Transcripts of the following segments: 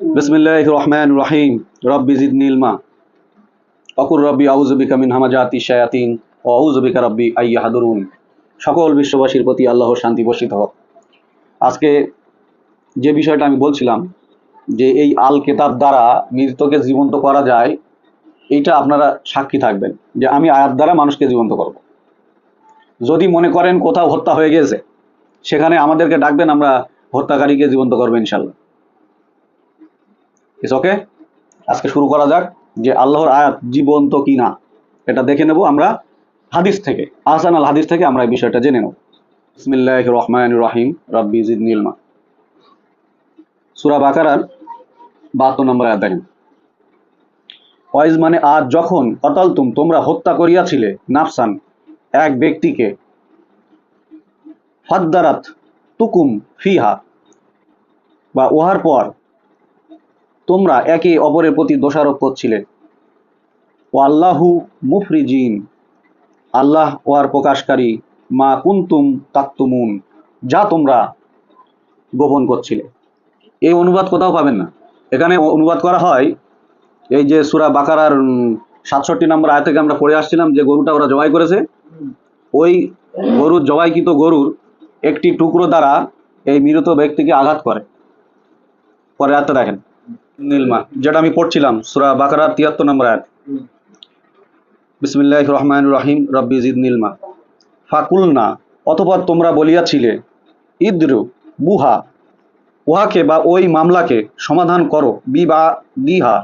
বিসমিল্লাহ রহমান রহিম। রব্বি জিদনি ইলমা। অকুর রব্বি আউজুবিকা মিন হামাজাতি শায়াতিন, ও আউজুবিকা রব্বি আইয়া হাদুরুন সকল বিশ্ববাসীর প্রতি আল্লাহর শান্তি বর্ষিত হোক। আজকে যে বিষয়টা আমি বলছিলাম, যে এই আল কেতাব দ্বারা মৃতকে জীবন্ত করা যায়, এইটা আপনারা সাক্ষী থাকবেন যে আমি আয়াত দ্বারা মানুষকে জীবন্ত করব। যদি মনে করেন কোথাও হত্যা হয়ে গেছে, সেখানে আমাদেরকে ডাকবেন, আমরা হত্যাকারীকে জীবন্ত করব ইনশাল্লাহ ইস ওকে আজকে শুরু করা যাক যে আল্লাহর আয়াত জীবন্ত কি না এটা দেখে নেব আমরা হাদিস থেকে। আহসান আল হাদিস থেকে আমরা এই বিষয়টা জেনে নেব। বিসমিল্লাহ রহমান রহিম। রব্বি জিদ নীলমা সুরা বাকারার বাহাত্তর নম্বর আয়াত দেখেন। ওয়াইজ মানে আর যখন অতালতুম তোমরা হত্যা করিয়াছিলে নাফসান, এক ব্যক্তিকে, ফাদ্দারাত তুকুম ফিহা, বা উহার পর তোমরা একে অপরের প্রতি দোষারোপ করছিলে। ও আল্লাহু মুফরিজিন। আল্লাহ ওয়ার প্রকাশকারী মা কুন্তুম তাক্তুমুন, যা তোমরা গোপন করছিলে। এই অনুবাদ কোথাও পাবেন না। এখানে অনুবাদ করা হয়, এই যে সুরা বাকারার সাতষট্টি নম্বর আয় থেকে আমরা পড়ে আসছিলাম যে গরুটা ওরা জবাই করেছে। ওই গরুর জবাইকৃত গরুর একটি টুকরো দ্বারা এই মৃত ব্যক্তিকে আঘাত করে। পরে আয়তে দেখেন। নীলমা, যেটা আমি পড়ছিলাম, সুরা তিয়াত্তর নম্বর বিসমিল্লাহ রহমান তোমরা বলিয়াছিলে বুহা, উহাকে বা ওই মামলাকে সমাধান করো বি বা দিহা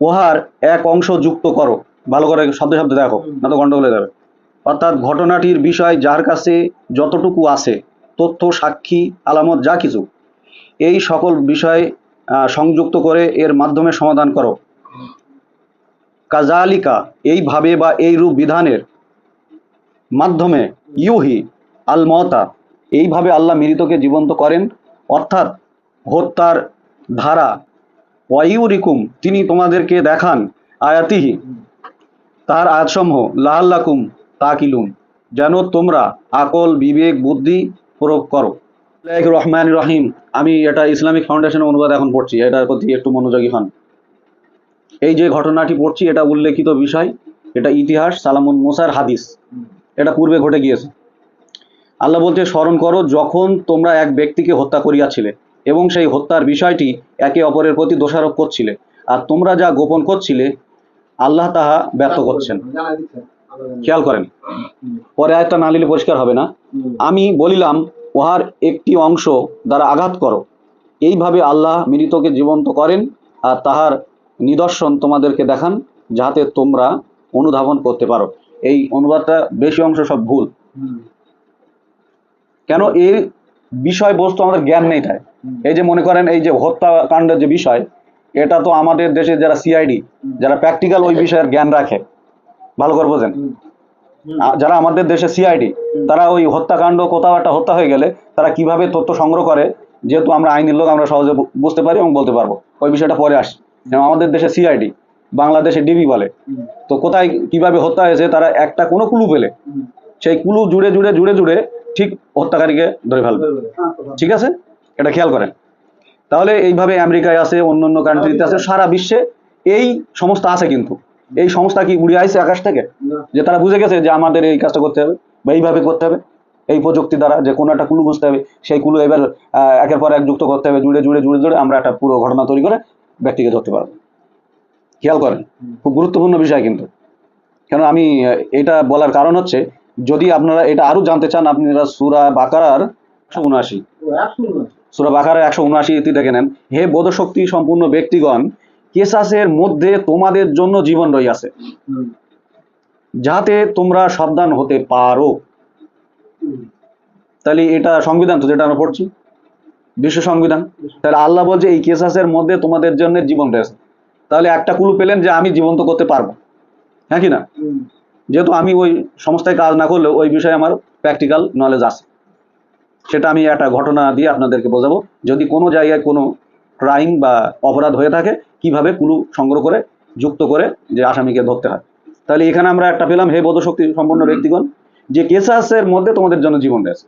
উহার এক অংশ যুক্ত করো। ভালো করে শব্দ শব্দ দেখো, না তো গন্ডগোল যাবে। অর্থাৎ ঘটনাটির বিষয় যার কাছে যতটুকু আছে, তথ্য, সাক্ষী, আলামত, যা কিছু, এই সকল বিষয় সংযুক্ত করে এর মাধ্যমে সমাধান করো। কাজালিকা এইভাবে বা এই রূপ বিধানের মাধ্যমে ইউহি আল মতা এইভাবে আল্লাহ মৃতকে জীবন্ত করেন। অর্থাৎ হত্যার ধারা, ওয়াইউরিকুম, তিনি তোমাদেরকে দেখান, আয়াতিহি, তার আয়াতসমূহ লাহাল্লাকুম তাকিলুন, যেন তোমরা আকল, বিবেক, বুদ্ধি প্রয়োগ করো। রহমান রহিম আমি এটা ইসলামিক ফাউন্ডেশনের অনুবাদ এখন পড়ছি, এটার প্রতি একটু মনোযোগী হন। এই যে ঘটনাটি পড়ছি, এটা উল্লেখিত বিষয়, এটা ইতিহাস, সালামুন মোসার হাদিস। এটা পূর্বে ঘটে গিয়েছে। আল্লাহ বলতে স্মরণ করো, যখন তোমরা এক ব্যক্তিকে হত্যা করিয়াছিলে এবং সেই হত্যার বিষয়টি একে অপরের প্রতি দোষারোপ করছিলে, আর তোমরা যা গোপন করছিলে, আল্লাহ তাহা ব্যর্থ করছেন। খেয়াল করেন। পরে আয়টা না নিলে পরিষ্কার হবে না। আমি বলিলাম উহার একটি অংশ দ্বারা আঘাত করো। এইভাবে আল্লাহ মৃতকে জীবন্ত করেন আর তাহার নিদর্শন তোমাদেরকে দেখান যাতে তোমরা অনুধাবন করতে পারো। এই অনুবাদটা বেশি অংশ সব ভুল। কেন? এই বিষয়বস্তু আমাদের জ্ঞান নেই তাই। এই যে মনে করেন, এই যে হত্যাকাণ্ডের যে বিষয়, এটা তো আমাদের দেশে যারা সিআইডি যারা প্র্যাকটিক্যাল ওই বিষয়ের জ্ঞান রাখে। ভালো করে বোঝেন। যারা আমাদের দেশে সিআইডি তারা ওই হত্যাকাণ্ড কোথাও একটা হত্যা হয়ে গেলে তারা কীভাবে তথ্য সংগ্রহ করে যেহেতু আমরা আইনের লোক আমরা সহজে বুঝতে পারি এবং বলতে পারব। ওই বিষয়টা পরে আসি যেমন আমাদের দেশে সিআইডি বাংলাদেশে ডিবি বলে। তো কোথায় কীভাবে হত্যা হয়েছে তারা একটা কোনো ক্লু পেলে। সেই ক্লু জুড়ে জুড়ে জুড়ে জুড়ে ঠিক হত্যাকারীকে ধরে ফেলবে। ঠিক আছে? এটা খেয়াল করেন। তাহলে এইভাবে আমেরিকায় আছে অন্য অন্য কান্ট্রিতে আছে সারা বিশ্বে এই সমস্ত আছে কিন্তু। এই সংস্থা কি উড়ে আইছে আকাশ থেকে? যে তারা বুঝে গেছে যে আমাদের এই কাজটা করতে হবে বা এইভাবে করতে হবে। এই প্রযুক্তি দ্বারা যে কোনো একটা কুলু বুঝতে হবে সেই কুলু এবার একের পর এক যুক্ত করতে হবে জুড়ে জুড়ে জুড়ে জুড়ে আমরা একটা পুরো ঘটনা তৈরি করে ব্যক্তিকে ধরতে পারব। খেয়াল করেন খুব গুরুত্বপূর্ণ বিষয় কিন্তু। কেন আমি এটা বলার কারণ হচ্ছে যদি আপনারা এটা আরও জানতে চান আপনারা সুরা বাকারার একশো উনআশি। সুরা বাকারার একশো উনআশিতে দেখে নেন। হে বোধশক্তি সম্পূর্ণ ব্যক্তিগণ কেসাসের মধ্যে তোমাদের জন্য জীবন রইয়াছে। যাতে তোমরা সাবধান হতে পারো। তাহলে এটা সংবিধান তো যেটা আমরা পড়ছি। বিশ্ব সংবিধান। তাহলে আল্লাহ বলছে, এই কেসাসের মধ্যে তোমাদের জন্য জীবন রয়েছে। তাহলে একটা কুলু পেলেন যে আমি জীবন্ত করতে পারব। হ্যাঁ কি না? যেহেতু আমি ওই সংস্থায় কাজ না করলেও ওই বিষয়ে আমার প্র্যাকটিক্যাল নলেজ আছে। সেটা আমি একটা ঘটনা দিয়ে আপনাদেরকে বোঝাবো। যদি কোনো জায়গায় কোনো ক্রাইম বা অপরাধ হয়ে থাকে কীভাবে কুলু সংগ্রহ করে যুক্ত করে যে আসামিকে ধরতে হয়। তাহলে এখানে আমরা একটা পেলাম হে বোধশক্তি সম্পন্ন ব্যক্তিগণ যে কেসাসের মধ্যে তোমাদের জন্য জীবন রয়েছে।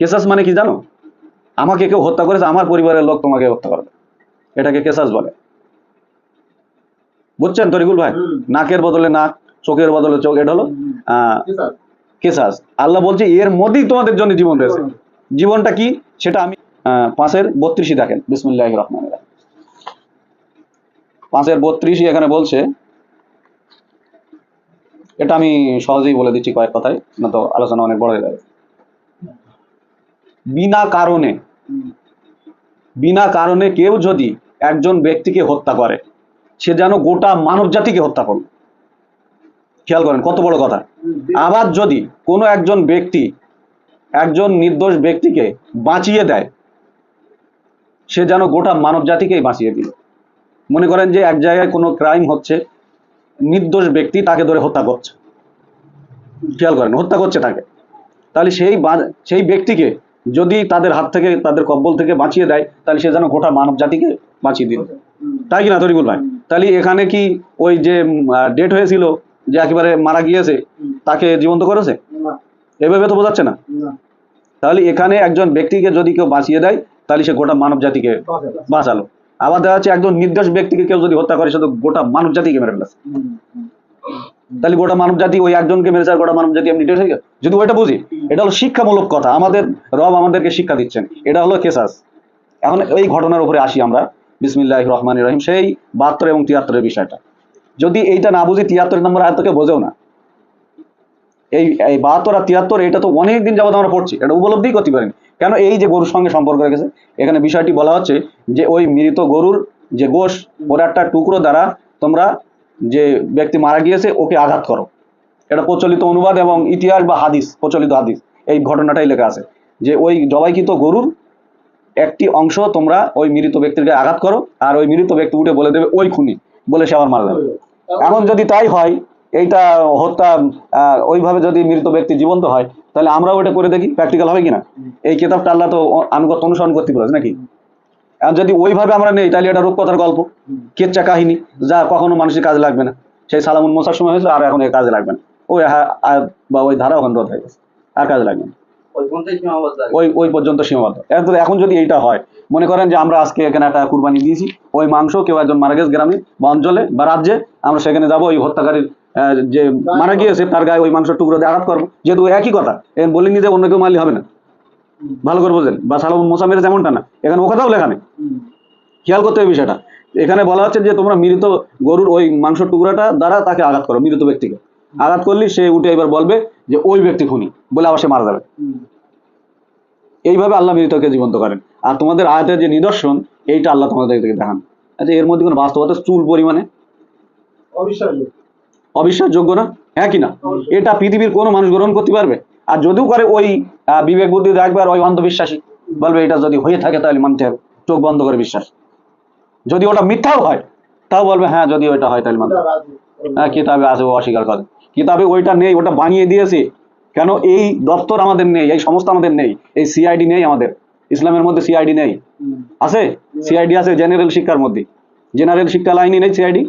কেসাস মানে কি জানো? আমাকে কেউ হত্যা করেছে আমার পরিবারের লোক তোমাকে হত্যা করবে এটাকে কেসাস বলে। বুঝছেন তরিকুল ভাই? নাকের বদলে নাক চোখের বদলে চোখ এটা হলো আহ, কেসাস। আল্লাহ বলছে এর মধ্যেই তোমাদের জন্য জীবন রয়েছে। জীবনটা কি? সেটা আমি পাঁচের বত্রিশই দেখেন বিসমুল্লাহ রহমান পাঁচের বত্রিশই এখানে বলছে, এটা আমি সহজেই বলে দিচ্ছি কয়েক কথায়, না তো আলোচনা অনেক বড় হয়ে যাবে। বিনা কারণে বিনা কারণে কেউ যদি একজন ব্যক্তিকে হত্যা করে, সে যেন গোটা মানব জাতিকে হত্যা করল। খেয়াল করেন, কত বড় কথা। আবার যদি কোনো একজন ব্যক্তি, একজন নির্দোষ ব্যক্তিকে বাঁচিয়ে দেয় সে যেন গোটা মানব জাতিকেই বাঁচিয়ে দিল। মনে করেন যে এক জায়গায় কোনো ক্রাইম হচ্ছে নির্দোষ ব্যক্তি তাকে ধরে হত্যা করছে। খেয়াল করেন হত্যা করছে তাকে। তাহলে সেই সেই ব্যক্তিকে যদি তাদের হাত থেকে তাদের কব্বল থেকে বাঁচিয়ে দেয় তাহলে সে যেন গোটা মানব জাতিকে বাঁচিয়ে দিল। তাই কি না তরিকুল ভাই? তাহলে এখানে কি ওই যে ডেট হয়েছিল যে একেবারে মারা গিয়েছে তাকে জীবন্ত করেছে? এভাবে তো বোঝাচ্ছে না। তাহলে এখানে একজন ব্যক্তিকে যদি কেউ বাঁচিয়ে দেয় তাহলে সে গোটা মানব জাতিকে। বাঁচালো। আবার দেখা যাচ্ছে একজন নির্দোষ ব্যক্তিকে কেউ যদি হত্যা করে, সে তো গোটা মানব জাতিকে মেরে ফেলেছে। তাহলে গোটা মানব জাতি, ওই একজনকে মেরেছে আর গোটা মানব জাতি এমনি হয়ে যদি ওইটা বুঝি, এটা হলো শিক্ষামূলক কথা। আমাদের রব আমাদেরকে শিক্ষা দিচ্ছেন। এটা হলো কেসাস। এখন এই ঘটনার উপরে আসি আমরা। বিসমিল্লাহ রহমান রহিম। সেই বাহাত্তর এবং তিয়াত্তরের বিষয়টা। যদি এইটা না বুঝি তিয়াত্তর নম্বর আয়তকে বোঝেও না। এই বাহাত্তর আর তিয়াত্তর, এটা তো অনেক দিন যাবত আমরা পড়ছি। এটা উপলব্ধি করতে পারিনি। কেন এই যে গরুর সঙ্গে সম্পর্ক রেখেছে? এখানে বিষয়টি বলা হচ্ছে যে ওই মৃত গরুর যে গোশ, ওর একটা টুকরো দ্বারা তোমরা যে ব্যক্তি মারা গিয়েছে, ওকে আঘাত করো। এটা প্রচলিত অনুবাদ এবং ইতিহাস বা হাদিস, প্রচলিত হাদিস। এই ঘটনাটাই লেখা আছে যে ওই জবাইকৃত গরুর একটি অংশ তোমরা ওই মৃত ব্যক্তির গায়ে আঘাত করো, আর ওই মৃত ব্যক্তি উঠে বলে দেবে, ওই খুনি। বলে সে আবার মারা যাবে এখন যদি তাই হয় এইটা হত্যা ওইভাবে যদি মৃত ব্যক্তি জীবন্ত হয় তাহলে আমরাও এটা করে দেখি প্র্যাকটিক্যাল হবে কিনা? এই কেতাবটা আল্লাহ তো আনুগত্য অনুসরণ করতে বলেছে নাকি? আর যদি ওইভাবে আমরা নেই তাহলে এটা রূপকথার গল্প কেচ্চা কাহিনী যা কখনো মানুষের কাজে লাগবে না। সেই সালামুন মোসার সময় হয়েছে আর এখন কাজে লাগবে না। ওই বা ওই ধারা ওখানে রদ হয়ে গেছে আর কাজে লাগবে না। ওই। ওই ওই পর্যন্ত সীমাবদ্ধ। এখন এখন যদি এইটা হয় মনে করেন যে আমরা আজকে এখানে একটা কুরবানি দিয়েছি ওই মাংস কেউ একজন মারা গেছে গ্রামে বা অঞ্চলে বা রাজ্যে আমরা সেখানে যাব ওই হত্যাকারীর যে মারা গিয়েছে, তার গায়ে ওই মাংস টুকরো দিয়ে আঘাত করব। যেহেতু একই কথা, এখন বলিনি যে অন্য কেউ মারলে হবে না। ভালো করে বোঝেন, বা সালাম মোসা মেরে যেমনটা না, এখানে ও কথাও লেখা নেই। খেয়াল করতে হবে বিষয়টা। এখানে বলা হচ্ছে যে তোমরা মৃত গরুর ওই মাংস টুকরাটা দ্বারা তাকে আঘাত করো, মৃত ব্যক্তিকে। আঘাত করলে সে উঠে এবার বলবে যে ওই ব্যক্তি খুনি, বলে আবার সে মারা যাবে। এইভাবে আল্লাহ মৃতকে জীবন্ত করেন। আর তোমাদের আয়াতের যে নিদর্শন, এইটা আল্লাহ তোমাদেরকে দেখান। আচ্ছা এর মধ্যে কোনো বাস্তবতা? চুল পরিমাণে? অবিশ্বাস্য। অবিশ্বাসযোগ্য না? হ্যাঁ কিনা এটা পৃথিবীর কোনো মানুষ গ্রহণ করতে পারবে? আর যদিও করে ওই বিবেক বুদ্ধি দেখবে আর ওই অন্ধবিশ্বাসী বলবে, এটা যদি হয়ে থাকে তাহলে মানতে হবে। চোখ বন্ধ করে বিশ্বাস। যদি ওটা মিথ্যাও হয়, তাও বলবে হ্যাঁ যদি ওইটা হয় তাহলে মানতে। হ্যাঁ কিতাবে আছে, ও অস্বীকার করে। কিতাবে ওইটা নেই, ওটা বানিয়ে দিয়েছে। কেন? এই দপ্তর আমাদের নেই, এই সমস্ত আমাদের নেই, এই সিআইডি নেই আমাদের। ইসলামের মধ্যে সিআইডি নেই। আছে? সিআইডি আছে, জেনারেল শিক্ষার মধ্যে। জেনারেল শিক্ষা লাইনে নেই সিআইডি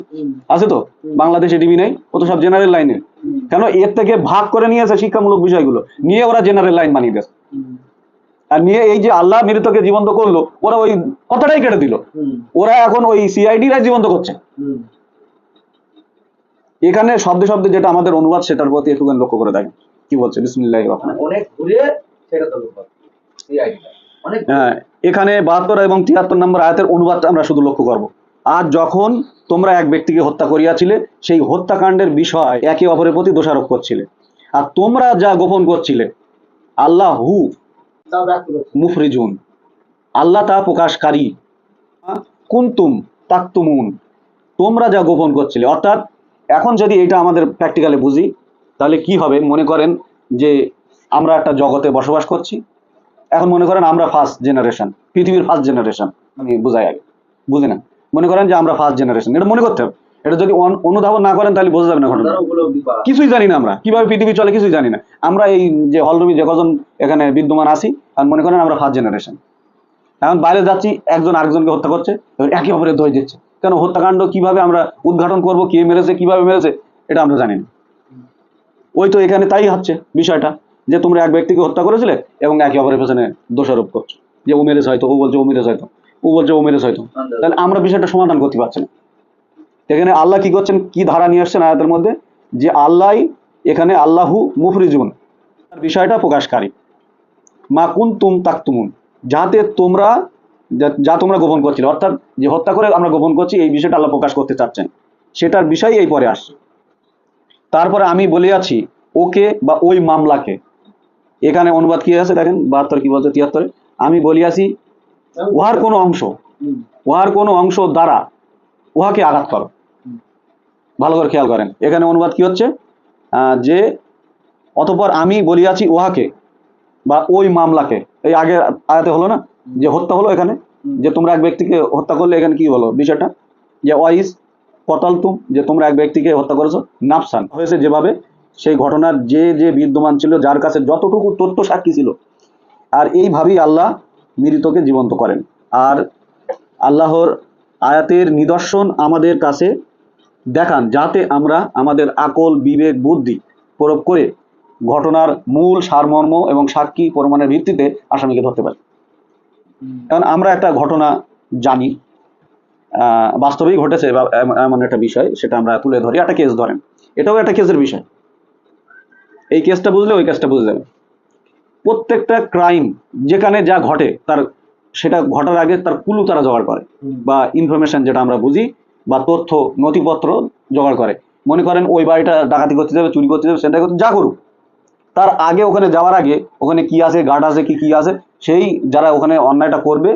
আছে তো? বাংলাদেশে ডিবি নেই ও তো সব জেনারেল লাইনে কেন? এর থেকে ভাগ করে নিয়েছে শিক্ষামূলক বিষয়গুলো। নিয়ে ওরা জেনারেল লাইন বানিয়ে দিয়েছে। আর নিয়ে এই যে আল্লাহ মৃতকে জীবন্ত করল ওরা ওই কথাটাই কেটে দিল। ওরা এখন ওই সিআইডিরাই জীবন্ত করছে। এখানে শব্দে শব্দে যেটা আমাদের অনুবাদ সেটার প্রতি একটুখানি লক্ষ্য করে দেখেন। কি বলছে? বিসমুল্লাহ অনেক ঘুরে সেটা তো এই আইডিয়া অনেক হ্যাঁ এখানে বাহাত্তর এবং তিয়াত্তর নম্বর আয়াতের অনুবাদটা আমরা শুধু লক্ষ্য করব। আর যখন তোমরা এক ব্যক্তিকে হত্যা করিয়াছিলে, সেই হত্যাকাণ্ডের বিষয় একে অপরের প্রতি দোষারোপ করছিলে। আর তোমরা যা গোপন করছিলে, আল্লাহ হু। মুফরিজুন, আল্লাহ তা প্রকাশকারী। কুন্তুম তাকতুমুন, তোমরা যা গোপন করছিলে। অর্থাৎ, এখন যদি এটা আমাদের প্র্যাকটিক্যালে বুঝি, তাহলে কি হবে? মনে করেন যে আমরা একটা জগতে বসবাস করছি। এখন মনে করেন আমরা ফার্স্ট জেনারেশন পৃথিবীর ফার্স্ট জেনারেশন আমি বুঝাই আগে। বুঝি না মনে করেন যে আমরা ফার্স্ট জেনারেশন এটা মনে করতে হবে। এটা যদি অনুধাবন না করেন তাহলে বোঝা যাবে না ঘটনা। কিছুই জানি না আমরা। কীভাবে পৃথিবী চলে কিছুই জানি না। আমরা এই যে হলরুমে যে কজন এখানে বিদ্যমান আছি আর মনে করেন আমরা ফার্স্ট জেনারেশন এখন বাইরে যাচ্ছি একজন আরেকজনকে হত্যা করছে একে অপরের ধরে দিচ্ছে। কেন হত্যাকাণ্ড কীভাবে আমরা উদ্ঘাটন করব কে মেরেছে কীভাবে মেরেছে এটা আমরা জানি না। ওই তো এখানে তাই হচ্ছে বিষয়টা যে তোমরা এক ব্যক্তিকে হত্যা করেছিলে এবং একে অপরের পেছনে দোষারোপ করছ। যে ও মেরেজ হয়তো ও বলছে ও মেরেজ হয়তো। ও বলছে ও মেরেজ হয়তো তাহলে আমরা বিষয়টা সমাধান করতে পারছি না। এখানে আল্লাহ কি করছেন? কি ধারা নিয়ে আসছেন আয়াতের মধ্যে? যে আল্লাহ এখানে আল্লাহু মুফরিজুন বিষয়টা প্রকাশকারী। মা কুন তুম তাকতুমুন। যাতে তোমরা যা- তোমরা গোপন করছিলে। অর্থাৎ যে হত্যা করে আমরা গোপন করছি এই বিষয়টা আল্লাহ প্রকাশ করতে চাচ্ছেন। সেটার বিষয় এই পরে আসছে। তারপরে আমি বলিয়াছি ওকে বা ওই মামলাকে। এখানে অনুবাদ কি আছে দেখেন? বাহাত্তর কি বলছে? তিয়াত্তরে। আমি বলিয়াছি উহার কোনো অংশ উহার কোনো অংশ দ্বারা উহাকে আঘাত করো। ভালো করে খেয়াল করেন। এখানে অনুবাদ কি হচ্ছে? যে অতপর আমি বলিয়াছি উহাকে বা ওই মামলাকে এই আগে আয়াতে হলো না? যে হত্যা হলো এখানে যে তোমরা এক ব্যক্তিকে হত্যা করলে এখানে কি হলো বিষয়টা? যে ওয়াইস কতালতুম যে তোমরা এক ব্যক্তিকে হত্যা করেছ নাফসান। হয়েছে যেভাবে সেই ঘটনার যে যে বিদ্যমান ছিল যার কাছে যতটুকু তথ্য সাক্ষী ছিল আর এইভাবেই আল্লাহ মৃতকে জীবন্ত করেন। আর আল্লাহর আয়াতের নিদর্শন আমাদের কাছে দেখান, যাতে আমরা আমাদের আকল, বিবেক, বুদ্ধি প্রয়োগ করে ঘটনার মূল সারমর্ম এবং সাক্ষী প্রমাণের ভিত্তিতে আসামিকে ধরতে পারি। কারণ আমরা একটা ঘটনা জানি বাস্তবেই ঘটেছে এমন একটা বিষয়, সেটা আমরা তুলে ধরি। একটা কেস ধরেন। এটাও একটা কেসের বিষয়। এই কেসটা বুঝলে ওই কেসটা বুঝে যাবে প্রত্যেকটা ক্রাইম যেখানে যা ঘটে তার সেটা ঘটার আগে তার কুলু তারা জোগাড় করে বা ইনফরমেশন যেটা আমরা বুঝি বা তথ্য নথিপত্র জোগাড় করে। মনে করেন ওই বাড়িটা ডাকাতি করতে যাবে চুরি করতে যাবে সেটা করতে যা করুক। তার আগে ওখানে যাওয়ার আগে ওখানে কি আছে গার্ড আছে কি কি আছে সেই যারা ওখানে অন্যায়টা করবে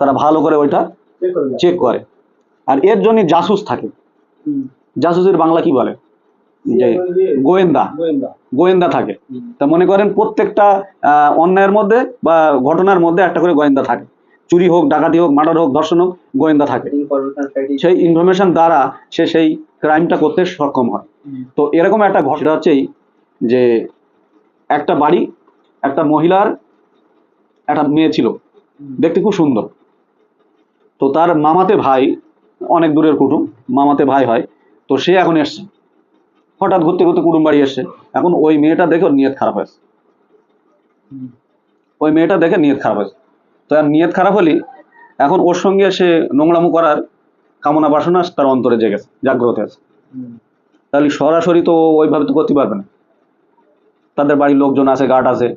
তারা ভালো করে ওইটা চেক করে আর এর জন্য জাসুস থাকে। জাসুসের বাংলা কি বলে? যে গোয়েন্দা। গোয়েন্দা থাকে। তা মনে করেন প্রত্যেকটা অন্যায়ের মধ্যে বা ঘটনার মধ্যে একটা করে গোয়েন্দা থাকে। চুরি হোক ডাকাতি হোক মার্ডার হোক ধর্ষণ হোক গোয়েন্দা থাকে। সেই ইনফরমেশন দ্বারা সে সেই ক্রাইমটা করতে সক্ষম হয়। তো এরকম একটা ঘটনা হচ্ছে যে একটা বাড়ি একটা মহিলার একটা মেয়ে ছিল। দেখতে খুব সুন্দর। তো তার মামাতে ভাই অনেক দূরের কুটুম মামাতে ভাই হয়। তো সে এখন এসছে। হঠাৎ ঘুরতে ঘুরতে কুটুম বাড়ি এসছে এখন ওই মেয়েটা দেখে ওর নিয়ত খারাপ হয়েছে। ওই মেয়েটা দেখে নিয়ত খারাপ হয়েছে। তো আর নিয়ত খারাপ হলে, এখন ওর সঙ্গে সে নোংরামো করার কামনা বাসনা তার অন্তরে জেগেছে জাগ্রত হয়েছে। তাহলে সরাসরি তো ওইভাবে তো করতে পারবে না। তাদের বাড়ির লোকজন আছে, গার্ড আছে,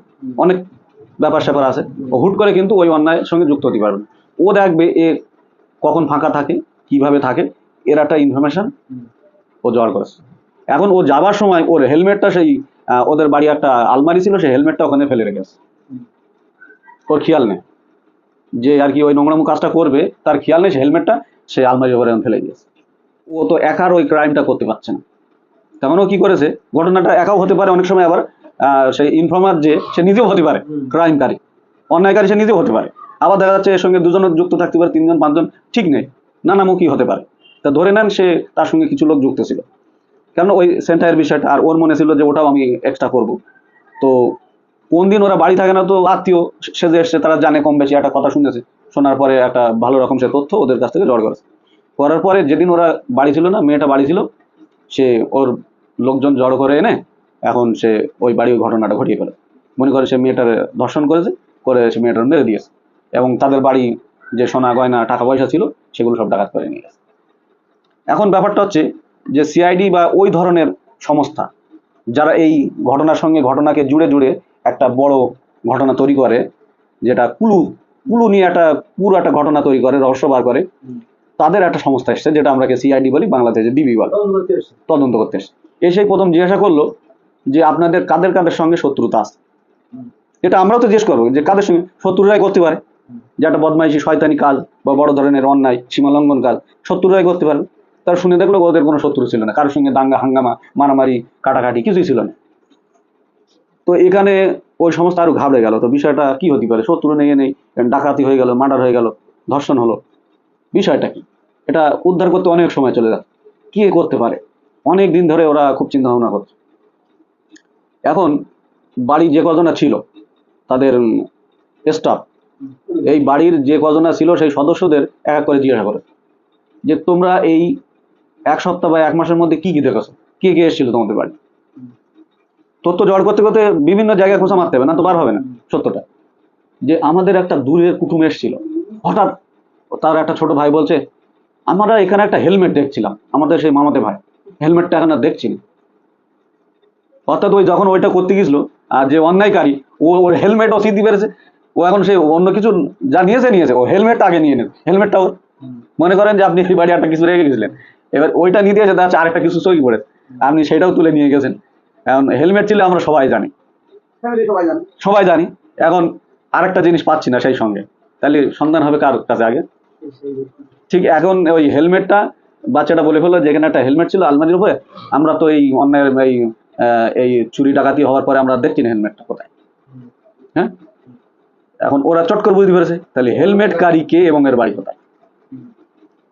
অনেক ব্যাপার স্যাপার আছে। হুট করে কিন্তু ওই অন্যায়ের সঙ্গে যুক্ত হতে পারবে ও দেখবে এ কখন ফাঁকা থাকে, কীভাবে থাকে, এর একটা ইনফরমেশন ও জোগাড় করেছে। এখন ও যাবার সময় ওর হেলমেটটা সেই ওদের বাড়ি একটা আলমারি ছিল, সেই হেলমেটটা ওখানে ফেলে রেখেছে। ওর খেয়াল নেই। যে আর কি ওই নোংরামো কাজটা করবে, তার খেয়াল নেই সে হেলমেটটা সে আলমারি ওপরে ফেলে দিয়েছে। ও তো একার ওই ক্রাইমটা করতে পারছে না। তেমন ও কি করেছে, ঘটনাটা একাও হতে পারে, অনেক সময় আবার সেই ইনফর্মার যে, সে নিজেও হতে পারে। ক্রাইমকারী অন্যায়কারী সে নিজেও হতে পারে। আবার দেখা যাচ্ছে এর সঙ্গে দুজন যুক্ত থাকতে পারে, তিনজন, পাঁচজন, ঠিক নেই। নানামুখী হতে পারে। তা ধরে নেন সে তার সঙ্গে কিছু লোক যুক্ত ছিল। কারণ ওই সেন্টারের বিষয়টা আর ওর মনে ছিল যে ওটাও আমি এক্সট্রা করব। তো কোন দিন ওরা বাড়ি থাকে না তো আত্মীয় সে যে এসছে, তারা জানে কম বেশি, একটা কথা শুনেছে। শোনার পরে একটা ভালো রকম সে তথ্য ওদের কাছ থেকে জড় করেছে। করার পরে যেদিন ওরা বাড়ি ছিল না, মেয়েটা বাড়ি ছিল, সে ওর লোকজন জড়ো করে এনে এখন সে ওই বাড়ি ঘটনাটা ঘটিয়ে ফেলে। মনে করে সে মেয়েটার ধর্ষণ করেছে, করে সে মেয়েটার মেরে দিয়েছে। এবং তাদের বাড়ি যে সোনা গয়না, টাকা পয়সা ছিল, সেগুলো সব ডাকাত করে নিয়ে গেছে। এখন ব্যাপারটা হচ্ছে যে সিআইডি বা ওই ধরনের সংস্থা যারা এই ঘটনার সঙ্গে ঘটনাকে জুড়ে জুড়ে একটা বড় ঘটনা তৈরি করে যেটা কুলু কুলু নিয়ে একটা পুরো একটা ঘটনা তৈরি করে রহস্য বার করে তাদের একটা সংস্থা এসছে যেটা আমরাকে সিআইডি বলি বাংলাদেশে ডিবি বলে। তদন্ত করতে এসছে। এসেই প্রথম জিজ্ঞাসা করল যে আপনাদের কাদের কাদের সঙ্গে শত্রুতা আছে? এটা আমরাও তো জিজ্ঞেস করব যে কাদের সঙ্গে শত্রুরাই করতে পারে? যে একটা বদমাইশি শয়তানি কাজ বা বড় ধরনের অন্যায় সীমালঙ্ঘন কাজ শত্রুরাই করতে পারে? তারা শুনে দেখল ওদের কোনো শত্রু ছিল না। কারোর সঙ্গে দাঙ্গা, হাঙ্গামা, মারামারি, কাটাকাটি কিছুই ছিল না। তো এখানে ওই সমস্ত আরও ঘাবড়ে গেল। তো বিষয়টা কি হতে পারে? শত্রু নেই নেই, ডাকাতি হয়ে গেল, মার্ডার হয়ে গেল, ধর্ষণ হলো। বিষয়টা কি? এটা উদ্ধার করতে অনেক সময় চলে যাচ্ছে। কি করতে পারে? অনেক দিন ধরে ওরা খুব চিন্তা ভাবনা করছে। এখন বাড়ি যে কজনা ছিল, তাদের স্টাফ এই বাড়ির যে কজনা ছিল, সেই সদস্যদের এক এক করে জিজ্ঞাসা করে। যে তোমরা এই এক সপ্তাহ বা এক মাসের মধ্যে কি কি দেখেছ? কে কে এসেছিল তোমাদের বাড়ি তথ্য জোগাড় করতে করতে বিভিন্ন জায়গায় খোঁচা মারতে হবে না তো বার হবে না সত্যটা। যে আমাদের একটা দূরের কুটুম এসেছিল হঠাৎ তার একটা ছোট ভাই বলছে আমরা এখানে একটা হেলমেট দেখছিলাম আমাদের সেই মামাতে ভাই হেলমেটটা এখানে দেখছি অর্থাৎ ওই যখন ওইটা করতে গেছিল আর যে অন্যায়কারী ও ওর হেলমেট ও সিদ্ধি পেরেছে ও এখন সে অন্য কিছু যা নিয়েছে নিয়েছে ও হেলমেটটা আগে নিয়ে নেবে হেলমেটটা মনে করেন যে আপনি বাড়ি একটা কিছু রেখে গেছিলেন এবার ওইটা নিয়ে দিয়েছে দেখা আরেকটা কিছু সই পড়ে আপনি সেটাও তুলে নিয়ে গেছেন। এখন হেলমেট ছিল আমরা সবাই জানি। সবাই জানি। এখন আরেকটা জিনিস পাচ্ছি না সেই সঙ্গে। তাহলে সন্ধান হবে কার কাছে আগে? ঠিক এখন ওই হেলমেটটা বাচ্চাটা বলে ফেলল যেখানে একটা হেলমেট ছিল আলমারির উপরে আমরা তো এই অন্যায় এই এই চুরি ডাকাতি হওয়ার পরে আমরা দেখছি না হেলমেটটা কোথায়। হ্যাঁ? এখন ওরা চট করে বুঝতে পেরেছে তাহলে হেলমেট কারি কে এবং এর বাড়ি কোথায়?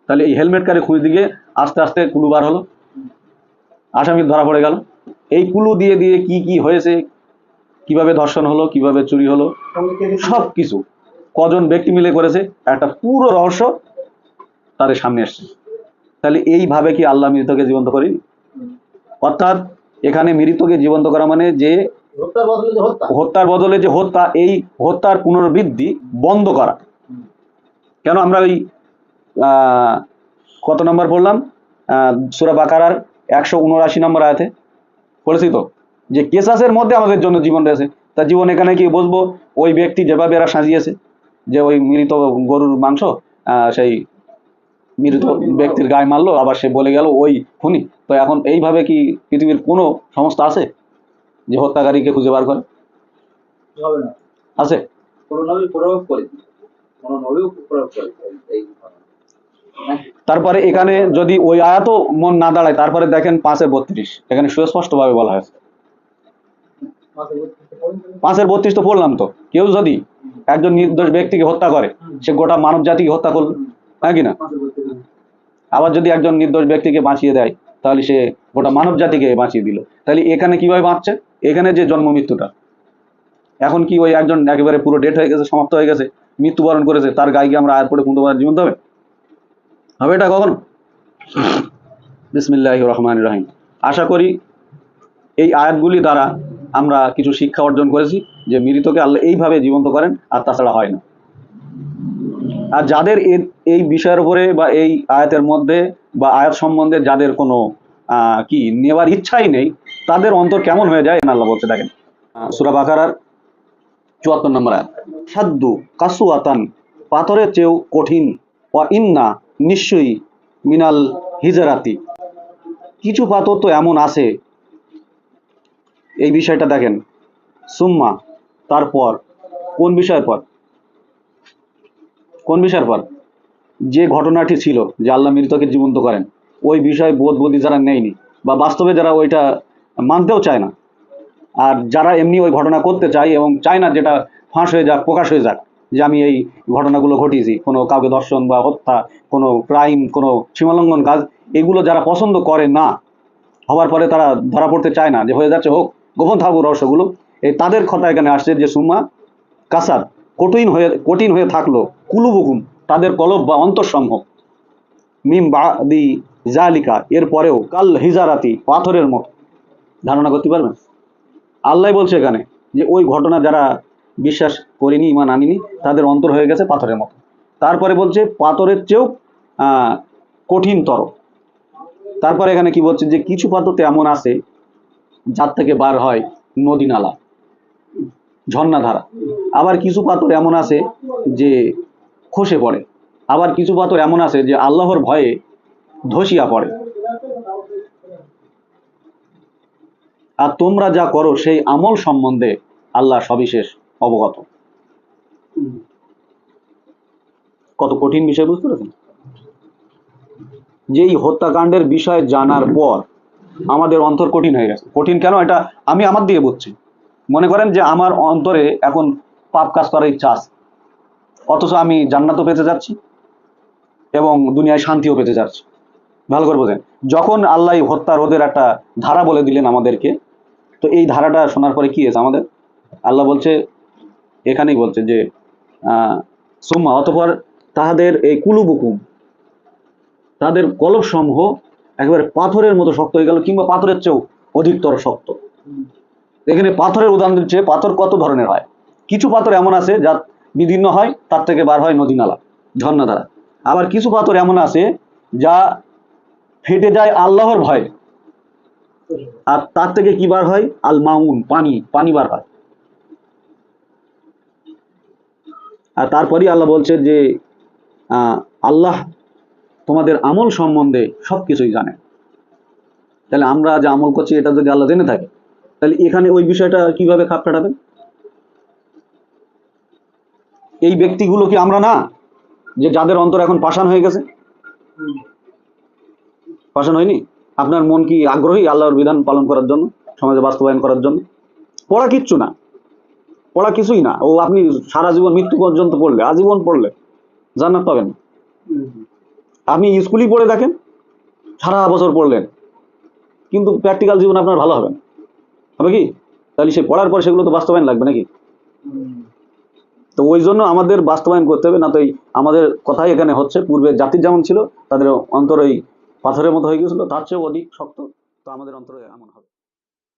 তাহলে এই হেলমেট কারি খুঁজে দিকে আস্তে আস্তে কুলু বার হলো। আসামি ধরা পড়ে গেল। এই কুলু দিয়ে দিয়ে কি কি হয়েছে কীভাবে ধর্ষণ হলো কীভাবে চুরি হলো? সব কিছু কজন ব্যক্তি মিলে করেছে একটা পুরো রহস্য তাদের সামনে এসছে। তাহলে এইভাবে কি আল্লাহ মৃতকে জীবন্ত করি অর্থাৎ এখানে মৃতকে জীবন্ত করা মানে যে হত্যার বদলে যে হত্যা। এই হত্যার পুনর্বৃদ্ধি বন্ধ করা। কেন আমরা ওই কত নম্বর পড়লাম? সুরা বাকারার একশো উনআশি নম্বর আয়াতে। পড়েছি তো? যে কেসাসের মধ্যে আমাদের জন্য জীবন রয়েছে। তা জীবন এখানে কি বলব ওই ব্যক্তি যেভাবে এরা সাজিয়েছে যে ওই মৃত গরুর মাংস সেই মৃত ব্যক্তির গায়ে মারলো আবার সে বলে গেল ওই খুনি। তো এখন এইভাবে কি পৃথিবীর কোনো সংস্থা আছে যে হত্যাকারীকে খুঁজে বার করে? না। আছে? কোনো নবী প্রয়োগ করেনি। কোনো নবীও প্রয়োগ নাকি? তারপরে এখানে যদি ওই আয়াতও মন না দাঁড়ায়, তারপরে দেখেন পাঁচে বত্রিশ। এখানে সুস্পষ্টভাবে বলা হয়েছে? পাঁচের বত্রিশ তো পড়লাম তো। কেউ যদি একজন নির্দোষ ব্যক্তিকে হত্যা করে, সে গোটা মানব জাতিকে হত্যা করল হ্যাঁ কি না? মাথা ঘুরতে পড়েন। আবার যদি একজন নির্দোষ ব্যক্তিকে বাঁচিয়ে দেয়, তাহলে সে গোটা মানব জাতিকে বাঁচিয়ে দিল। তাহলে এখানে কীভাবে বাঁচছে? এখানে যে জন্ম মৃত্যুটা। এখন কি ওই একজন একেবারে পুরো ডেট হয়ে গেছে, সমাপ্ত হয়ে গেছে, মৃত্যুবরণ করেছে, তার গায়ে আমরা আয়াত পড়ে পুনর্বার জীবন হবে হবে এটা কখন? বিসমিল্লাহ রহমান রহিম। আশা করি এই আয়াতগুলি দ্বারা আমরা কিছু শিক্ষা অর্জন করেছি যে মৃতকে আল্লাহ এইভাবে জীবন্ত করেন, আর তাছাড়া হয় না। আর যাদের এই বিষয়ের উপরে বা এই আয়াতের মধ্যে বা আয়াত সম্বন্ধে যাদের কোনো কি নেওয়ার ইচ্ছাই নেই, তাদের অন্তর কেমন হয়ে যায় আল্লাহ বলতে দেখেন। সুরা বাকারার চুয়াত্তর নম্বর আয়াত। সাদ্দু কাসুয়াতান, পাথরের চেয়েও কঠিন ইন্না নিশ্চয়ই মিনাল হিজারাতি। কিছু পাথর তো এমন আছে। এই বিষয়টা দেখেন। সুম্মা, তারপর কোন বিষয়ের পর? কোন বিষয়ের পর? যে ঘটনাটি ছিল, যে আল্লাহ মৃতকে জীবন্ত করেন, ওই বিষয়ে বোধ বুদ্ধি যারা নেয়নি, বা বাস্তবে যারা ওইটা মানতেও চায় না। আর যারা এমনি ওই ঘটনা করতে চায় এবং চায় না যেটা ফাঁস হয়ে যাক, প্রকাশ হয়ে যাক যে আমি এই ঘটনাগুলো ঘটিয়েছি। কোনো কাউকে দর্শন বা হত্যা, কোনো ক্রাইম কোনো সীমালঙ্ঘন কাজ, এগুলো যারা পছন্দ করে না, হওয়ার পরে তারা ধরা পড়তে চায় না যে হয়ে যাচ্ছে, হোক, গোপন থাকুক রহস্যগুলো। এই তাদের কথা এখানে আসছে যে সুম্মা কাসাদ কঠিন হয়ে কঠিন হয়ে থাকল, কুলুবুকুম, তাদের কলব বা অন্তঃসমূহ মিম বাদি জালিকা এর পরেও কাল হিজারাতি, পাথরের মতো। ধারণা করতে পারবেন? আল্লাহ বলছে এখানে যে ওই ঘটনা যারা বিশ্বাস করিনি, ইমান আনিনি, তাদের অন্তর হয়ে গেছে পাথরের মতো। তারপরে বলছে, পাথরের চেয়েও কঠিনতর। তারপরে এখানে কি বলছে যে, কিছু পাথর এমন আছে, যার থেকে বার হয় নদী নালা ঝর্ণাধারা আবার কিছু পাথর এমন আছে যে, খসে পড়ে। আবার কিছু পাথর এমন আছে যে, আল্লাহর ভয়ে ধসিয়া পড়ে। আর তোমরা যা করো, সেই আমল সম্বন্ধে আল্লাহ সবিশেষ অবগত। কত কঠিন বিষয়, বুঝতে পেরেছেন? যে এই হত্যাকাণ্ডের বিষয় জানার পর আমাদের অন্তর কঠিন হয়ে গেছে। কঠিন কেন? এটা আমি আমার দিকে বুঝছি। মনে করেন যে আমার অন্তরে এখন পাপ কাজ করার ইচ্ছা আছে। অথচ আমি জান্নাতও পেতে যাচ্ছি এবং দুনিয়ায় শান্তিও পেতে যাচ্ছি। ভালো করে বোঝেন। যখন আল্লাহ হত্যা রোধের একটা ধারা বলে দিলেন আমাদেরকে, তো এই ধারাটা শোনার পরে কি হয়েছে আমাদের? আল্লাহ বলছে এখানেই বলছে যে সুম্মা, অতপর তাহাদের এই কুলুবুকুম, তাদের কলব সমূহ একেবারে পাথরের মতো শক্ত হয়ে গেল কিংবা পাথরের চেয়েও অধিকতর শক্ত। এখানে পাথরের উদাহরণ দিচ্ছে, পাথর কত ধরনের হয়? কিছু পাথর এমন আছে যা বিদীর্ণ হয়, তার থেকে বার হয় নদী নালা, ঝর্ণা দ্বারা। আবার কিছু পাথর এমন আছে যা ফেটে যায় আল্লাহর ভয়ে, আর তার থেকে কি বার হয়? আল মাউন পানি পানি বার হয়। আর তারপরেই আল্লাহ বলছে যে আল্লাহ তোমাদের আমল সম্বন্ধে সব কিছুই জানে। তাহলে আমরা যে আমল করছি, এটা যদি আল্লাহ জেনে থাকে, তাহলে এখানে ওই বিষয়টা কীভাবে খাপ খাটাবেন? এই ব্যক্তিগুলো কি আমরা না, যে যাদের অন্তর এখন পাষাণ হয়ে গেছে? পাষাণ হয়নি? আপনার মন কি আগ্রহী আল্লাহর বিধান পালন করার জন্য, সমাজে বাস্তবায়ন করার জন্য? পড়া কিচ্ছু না। পড়া কিছুই না। ও আপনি সারা জীবন মৃত্যু পর্যন্ত পড়লে, আজীবন পড়লে, জান্নাত পাবেন। আপনি স্কুলেই পড়ে দেখেন, সারা বছর পড়লেন। কিন্তু প্র্যাকটিক্যাল জীবন আপনার ভালো হবে হবে কি? তাহলে সে পড়ার পর সেগুলো তো বাস্তবায়ন লাগবে নাকি? তো ওই জন্য আমাদের বাস্তবায়ন করতে হবে, না তো আমাদের কথাই এখানে হচ্ছে। পূর্বে জাতির যেমন ছিল, তাদের অন্তর ওই পাথরের মতো হয়ে গেছিল তার চেয়েও অধিক শক্ত। তো আমাদের অন্তরে এমন